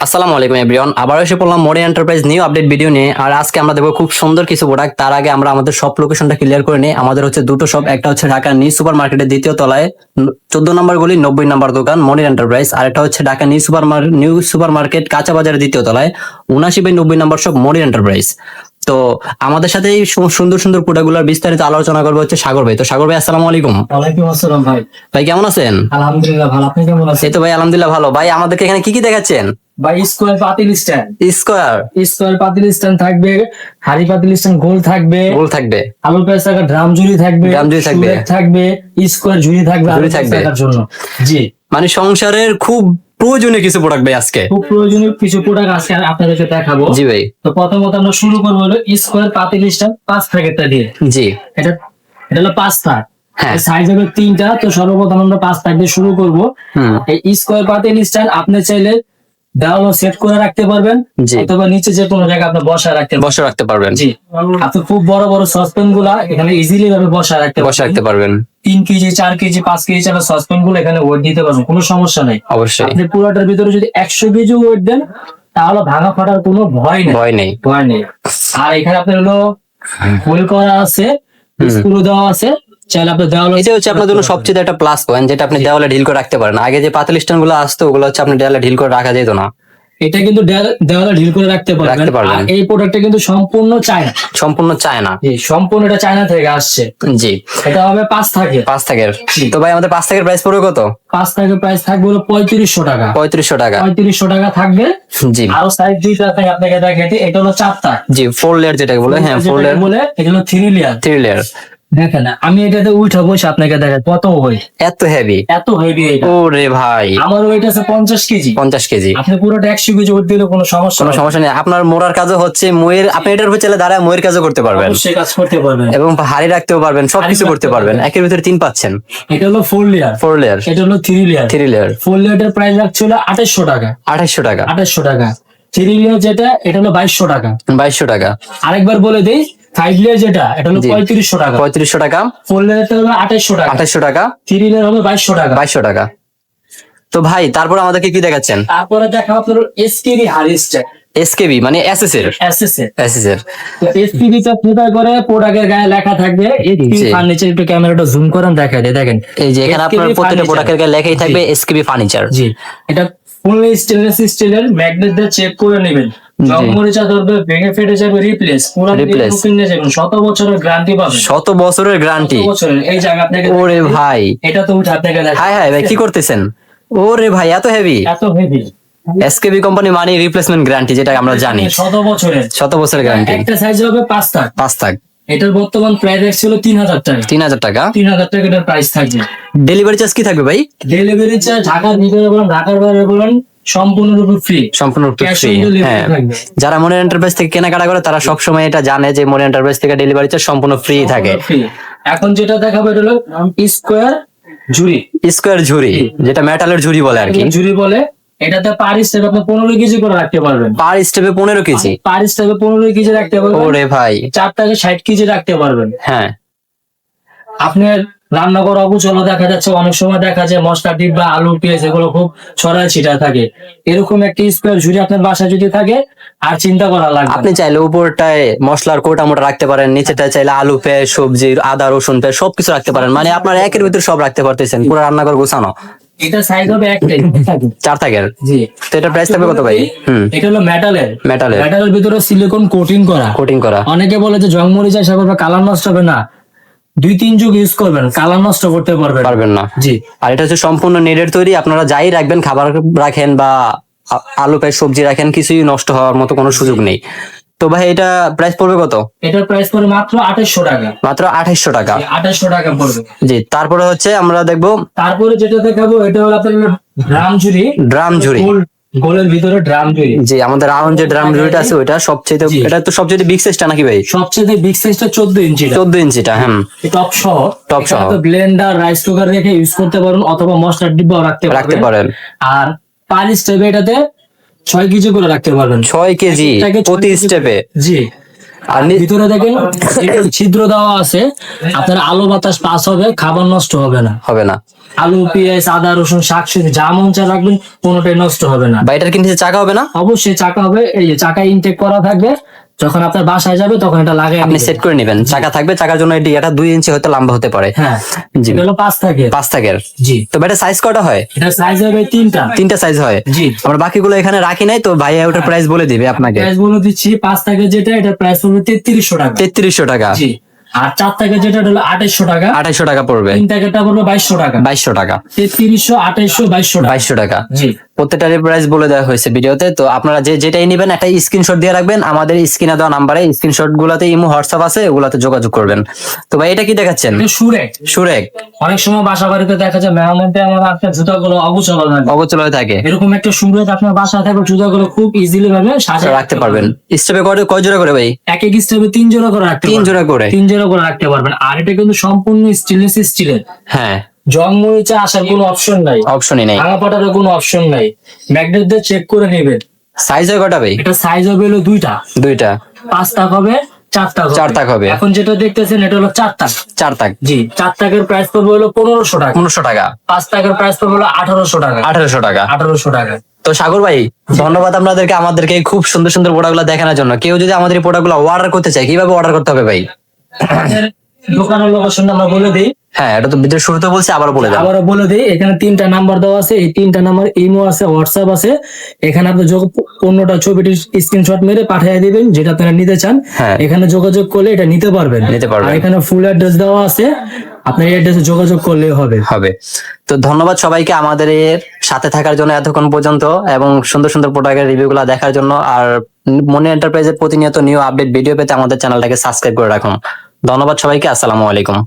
আসসালামু আলাইকুম এভরিওয়ান আবার এসে পড়লাম মোডে এন্টারপ্রাইজ নিউ আপডেট ভিডিও নিয়ে। আর আজকে আমরা দেখব খুব সুন্দর কিছু প্রোডাক্ট তার আগে আমরা আমাদের সব লোকেশনটা ক্লিয়ার করে নিই। আমাদের হচ্ছে দুটো শপ একটা হচ্ছে ঢাকা নিউ সুপার মার্কেটের দ্বিতীয় তলায়। চোদ্দ নম্বর গলি নব্বই নম্বর দোকান মনির এন্টারপ্রাইজ আর একটা হচ্ছে Dhaka new super new super market কাঁচা বাজারের দ্বিতীয় তলায়। উনাশি বাই নব্বই নম্বর শপ মনির এন্টারপ্রাইজ তো আমাদের সাথে এই সুন্দর সুন্দর প্রোডাক্টগুলোর বিস্তারিত আলোচনা করব হচ্ছে সাগর ভাই। তো সাগর ভাই আসসালামু আলাইকুম। ওয়ালাইকুম আসসালাম ভাই। ভাই কেমন আছেন? আলহামদুলিল্লাহ ভালো। আপনি কেমন আছেন? এই তো ভাই আলহামদুলিল্লাহ ভালো। ভাই আমাদেরকে এখানে কি কি দেখাচ্ছেন? ভাই স্কোয়ার পাতিল স্ট্যান্ড। স্কোয়ার। স্কোয়ার পাতিল স্ট্যান্ড থাকবে হাড়ি পাতিল স্ট্যান্ড গোল থাকবে গোল থাকবে। আলু পেঁয়াজ থাকা ড্রাম ঝুড়ি থাকবে ড্রাম ঝুড়ি থাকবে। থাকবে স্কোয়ার ঝুড়ি থাকবে আলু থাকবে। জন্য। জি। মানে সংসারের খুব প্রয়োজনীয় কিছু প্রোডাক্ট ভাই আজকে। খুব প্রয়োজনীয় কিছু প্রোডাক্ট আজকে আপনাদেরকে দেখাবো। জি ভাই। তো প্রথমত আমরা শুরু করব হলো স্কোয়ার পাতিল স্ট্যান্ড পাঁচ প্যাকেটটা দিয়ে। জি। এটা এটা হলো পাঁচ থাক হ্যাঁ। সাইজ হবে তিনটা তো সর্বপ্রথম আমরা পাঁচ থাক দিয়ে শুরু করব। এই স্কোয়ার পাতিল স্ট্যান্ড আপনি চাইলে দেওয়ালও সেট করে রাখতে পারবেন। অথবা নিচে যে কোনো জায়গায় আপনি বসা রাখতে বসে রাখতে পারবেন। জি। আপনি খুব বড় বড় সসপেনগুলা এখানে ইজিলি ভাবে বসা রাখতে বসে রাখতে পারবেন। তিন কেজি চার কেজি পাঁচ কেজি চালের সসপেনগুলো এখানে ওয়েট দিতে পারবেন কোনো সমস্যা নেই। অবশ্যই। আপনি পুরোটার ভিতরে যদি একশো কেজি ওয়েট দেন তাহলে ভাঙা ফাটার কোনো ভয় নেই। ভয় নেই। ভয় নেই। আর এখানে আপনার হলো হোল করা আছে স্ক্রু দেওয়া আছে চাইলে আপনার দেওয়াল এটা হচ্ছে আপনার জন্য সবচেয়ে একটা প্লাস পয়েন্ট যেটা আপনি দেওয়ালে ঢিল করে রাখতে পারেন। আগে যে পাতিল স্ট্যান্ডগুলো আসতো ওগুলো হচ্ছে আপনি দেওয়ালে ঢিল করে রাখা যেত না। এটা কিন্তু দেওয়ালে ঢিল করে রাখতে পারবেন। এই প্রোডাক্টটা কিন্তু সম্পূর্ণ চায়না। সম্পূর্ণ চায় না জি সম্পূর্ণ এটা চায়না থেকে আসছে। জি। এটা হবে পাঁচ থাকে পাঁচ থাকের। তো ভাই আমাদের পাঁচ থাকের প্রাইস পড়বে কত? পাঁচ থাকে প্রাইস থাকবে হলো পঁয়ত্রিশশো টাকা। পঁয়ত্রিশশো টাকা। পঁয়ত্রিশশো টাকা থাকবে। জি। আরও সাইজ দুইটা থাকে আপনাকে দেখাতে এটা হলো চারটা জি ফোর লেয়ার যেটা বলে হ্যাঁ ফোর লেয়ার বলে এটা হলো থ্রি লেয়ার থ্রি লেয়ার দেখেন আমি এটাতে উঠে বসে আপনাকে দেখাই কত ওয়েট এত হেভি এত হেভি এটা ও ভাই। আমার ওয়েট আছে পঞ্চাশ কেজি। পঞ্চাশ কেজি। আপনি পুরোটা একশো কেজি ওয়েট দিলে কোনো সমস্যা কোনো সমস্যা নেই। আপনার মোড়ার কাজও হচ্ছে ময়ের আপনি এটার উপর চাইলে দাঁড়ায় ময়ের কাজও করতে পারবেন। অবশ্যই কাজ করতে পারবেন। এবং হাড়ি রাখতেও পারবেন সবকিছু করতে পারবেন। একের ভিতরে তিন পাচ্ছেন। এটা হলো ফোর লেয়ার ফোর লেয়ার এটা হলো three layer three layer four লেয়ারের প্রাইস রাখছিল আঠাশশো টাকা। আঠাইশশো টাকা। আঠাশশো টাকা। থ্রি লেয়ার যেটা এটা হলো বাইশশো টাকা। বাইশশো টাকা। আরেকবার বলে দেই লেয়ার যেটা এটা হলো পঁয়ত্রিশশো টাকা। পঁয়ত্রিশশো টাকা। ফোর লেয়ারটা হলো আঠাশশো টাকা। আঠাইশশো টাকা। থ্রি লেয়ার হবে বাইশশো টাকা। বাইশশো টাকা। তো ভাই তারপর আমাদেরকে কি দেখাচ্ছেন? তারপরে দেখা আপনার এসকেবি হারিস্টার এসকেবি মানে এসএস এর এসএস এর এসএস এর তো এসপিবি টা ফিতার করে প্রোডাক্টের গায়ে লেখা থাকবে। এসপিবি ফার্নিচার একটু ক্যামেরাটা জুম করেন দেখা যায় দেখেন। এই যে এখানে আপনার প্রত্যেকটা প্রোডাক্টের গায়ে লেখাই থাকবে এসকেবি ফার্নিচার জি। এটা ফুললি স্টেনলেস স্টিলের ম্যাগনেট দিয়ে চেক করে নেবেন। জংমরিচা ধরবে ভেঙে ফেটে যাবে রিপ্লেস পুরো Replace। বুকিং যাবেন শত বছরের গ্যারান্টি পাবেন। শত বছরের গ্যারান্টি বছরের এই জায়গা আপনাকে ওরে ভাই। এটা তো উঠে আপনাকে দেখা হাই হাই ভাই কি করতেছেন? ওরে ভাই এত হেভি এত হেভি এসকেবি কোম্পানি মানে রিপ্লেসমেন্ট গ্যারান্টি যেটা আমরা জানি। শত বছরের। শত বছরের গ্যারান্টি একটা সাইজ হবে পাঁচ থাক পাঁচ থাক এটার বর্তমান প্রাইস ছিল তিন হাজার টাকা। তিন হাজার টাকা। তিন হাজার টাকা এটার প্রাইস থাকবে। ডেলিভারি চার্জ কি থাকবে ভাই? ডেলিভারি চার্জ ঢাকার ভিতরে বলেন ঢাকার বাইরে বলেন সম্পূর্ণরূপে ফ্রি সম্পূর্ণ ফ্রি হ্যাঁ। যারা মনের এন্টারপ্রাইজ থেকে কেনাকাটা করে তারা সবসময় এটা জানে যে মনের এন্টারপ্রাইজ থেকে ডেলিভারি চার্জ সম্পূর্ণ ফ্রি থাকে। এখন যেটা দেখাবো এটা হলো স্কোয়ার ঝুড়ি। স্কোয়ার ঝুড়ি যেটা মেটালের ঝুড়ি বলে আর কি। ঝুড়ি বলে এটাতে পার স্টেপ আপনি পনেরো কেজি করে রাখতে পারবেন। পার স্টেপে পনেরো কেজি? পার স্টেপে পনেরো কেজি রাখতে পারবেন। ওরে ভাই। চার থেকে ষাট কেজি রাখতে পারবেন। হ্যাঁ। আপনার রান্না করা অগুচল দেখা যাচ্ছে অনেক সময় দেখা যায় মশলা ডিব্বা আলু পেঁয়াজ এগুলো খুব ছড়ায় ছিটা থাকে। এরকম একটা স্কোয়ার ঝুড়ি আপনার বাসায় যদি থাকে আর চিন্তা করা লাগবে আপনি চাইলে উপরটায় মশলার কোটা মোটা রাখতে পারেন নিচেটায় চাইলে আলু পেঁয়াজ সবজি আদা রসুন পেঁয়াজ সবকিছু রাখতে পারেন। মানে আপনার একের ভিতরে সব রাখতে পারতেছেন পুরো রান্নাঘর গোছানো। এটা সাইজ হবে একটাই চার থাকের জি। তো এটার প্রাইস থাকবে কত ভাই? হুম। এটা হলো মেটালের মেটালের মেটালের ভিতরে সিলিকন কোটিং করা। কোটিং করা। অনেকে বলে যে জংমরি চাষ করবে কালার নষ্ট হবে না। দুই তিন যুগ ইউজ করবেন কালার নষ্ট করতে পারবেন। পারবেন না। জি। আর এটা হচ্ছে সম্পূর্ণ নেটের তৈরি আপনারা যাই রাখবেন খাবার রাখেন বা আলু পেঁয়াজ সবজি রাখেন কিছুই নষ্ট হওয়ার মতো কোনো সুযোগ নেই। তো ভাই এটা প্রাইস পড়বে কত? এটার প্রাইস পড়ে মাত্র আঠাশশো টাকা। মাত্র আঠাইশশো টাকা। আঠাশশো টাকা পড়বে। জি তারপরে হচ্ছে আমরা দেখব তারপরে যেটা দেখাবো এটা হলো আপনার ড্রাম ঝুড়ি ড্রাম ঝুড়ি গোল গোলের ভিতরে ড্রাম জুড়ি জি আমাদের রাউন্ড যে ড্রাম জুড়িটা আছে ওইটা সবচেয়ে। এটা তো সবচেয়ে বিগ সাইজটা নাকি ভাই? সবচেয়ে বিগ সাইজটা চোদ্দ ইঞ্চি চোদ্দ ইঞ্চিটা হ্যাঁ। টপ সহ। টপ সহ। ব্লেন্ডার রাইস কুকার রেখে ইউজ করতে পারেন অথবা মশলার ডিব্বাও রাখতে রাখতে পারেন। আর পার স্টেপে এটাতে ছয় কেজি করে রাখতে পারবেন। ছয় কেজি একটাকে প্রতি স্টেপে জি। আর ভিতরে দেখেন ছিদ্র দেওয়া আছে। আপনার আলো বাতাস পাস হবে খাবার নষ্ট হবে না। হবে না। আলু পেঁয়াজ আদা রসুন শাকসবজি যা মন চা রাখবেন কোনোটাই নষ্ট হবে না। বা এটার কিন্তু চাকা হবে না? অবশ্যই চাকা হবে। এই যে চাকা ইনটেক করা থাকবে যখন আপনার বাসায় যাবে তখন এটা লাগাই আপনি সেট করে নেবেন। চাকা থাকবে চাকার জন্য এটি এটা দুই ইঞ্চি হয়তো লম্বা হতে পারে। হ্যাঁ। জি। হলো পাঁচ থাকে পাঁচ থাকের। জি। তো এটা সাইজ কটা হয়? এটা সাইজ হবে তিনটা। তিনটা সাইজ হয়। জি। আমরা বাকিগুলো এখানে রাখি নাই তো ভাইয়া ওটার প্রাইস বলে দিবে আপনাকে। প্রাইস বলে দিচ্ছি পাঁচ থাকে যেটা এটা প্রাইস পড়বে তেত্রিশশো টাকা। তেত্রিশশো টাকা। জি। আর চার থেকে যেটা হলো আঠাইশশো টাকা। আঠাইশো টাকা পড়বে। তিন টাকাটা পড়বে বাইশশো টাকা। বাইশশো টাকা। তেত্রিশশো আঠাইশশো বাইশশো বাইশশো টাকা। জি। প্রত্যেকটারই প্রাইস বলে দেওয়া হয়েছে ভিডিওতে। তো আপনারা যে যেটাই নেবেন একটা স্ক্রিনশট দিয়ে রাখবেন। আমাদের স্ক্রিনে দেওয়া নাম্বারে স্ক্রিনশট গুলাতে ইমো হোয়াটসঅ্যাপ আছে ওগুলাতে যোগাযোগ করবেন। তো ভাই এটা কি দেখাচ্ছেন? এটা সুরে সুরেক অনেক সময় বাসা বাড়িতে দেখা যায় মেহমানতে আমার আপনার জুতাগুলো অবচল থাকে অগোচর হয়ে থাকে। এরকম একটা সুরেত আপনার বাসা থাকবে জুতাগুলো খুব ইজিলি ভাবে সাজিয়ে রাখতে পারবেন। স্টেপে কয় কয় জোড়া করে ভাই? এক এক স্টেপে তিন জোড়া করে রাখতে তিন। জোড়া করে। তিন জোড়া করে রাখতে পারবেন। আর এটা কিন্তু সম্পূর্ণ স্টেনলেস স্টিলের হ্যাঁ। জং আসার কোনো অপশন নাই। অপশনই নেই। ভাঙা পাটারও কোনো অপশন নাই। ম্যাগনেট দিয়ে চেক করে নেবেন। সাইজ হয় কটা ভাই? এটা সাইজ হবে হলো দুইটা। দুইটা। পাঁচ তাক হবে চার তাক চার তাক হবে। এখন যেটা দেখতেছেন এটা হলো চার তাক। চার তাক। জি চার তাকের প্রাইস পড়বে হলো পনেরোশো টাকা। পনেরোশো টাকা। পাঁচ টাকার প্রাইস পড়বে হলো আঠারোশো টাকা। আঠারোশো টাকা। আঠারোশো টাকা। তো সাগর ভাই ধন্যবাদ আপনাদেরকে আমাদেরকে খুব সুন্দর সুন্দর প্রোডাক্টগুলো দেখানোর জন্য। কেউ যদি আমাদের এই প্রোডাক্টগুলো অর্ডার করতে চায় কীভাবে অর্ডার করতে হবে ভাই? দোকানের লোকেশনটা আমরা বলে দিই। হ্যাঁ এটা তো ভিডিও শুরুতে বলছি আবার বলে দাও আবারও বলে দিই এখানে তিনটা নাম্বার দেওয়া আছে এই তিনটা নাম্বার ইমো আছে হোয়াটসঅ্যাপ আছে। এখানে আপনি পণ্যটা ছবিটি স্ক্রিনশট মেরে পাঠিয়ে দিবেন যেটা আপনারা নিতে চান। হ্যাঁ। এখানে যোগাযোগ করলে এটা নিতে পারবেন। নিতে পারবেন। আর এখানে ফুল অ্যাড্রেস দেওয়া আছে আপনার এই অ্যাড্রেসে যোগাযোগ করলে হবে। হবে। তো ধন্যবাদ সবাইকে আমাদের এর সাথে থাকার জন্য এতক্ষণ পর্যন্ত এবং সুন্দর সুন্দর প্রোডাক্টের রিভিউগুলো দেখার জন্য। আর মনি এন্টারপ্রাইজের প্রতিনিয়ত নিউ আপডেট ভিডিও পেতে আমাদের চ্যানেলটাকে সাবস্ক্রাইব করে রাখুন। ধন্যবাদ সবাইকে আসসালামু আলাইকুম।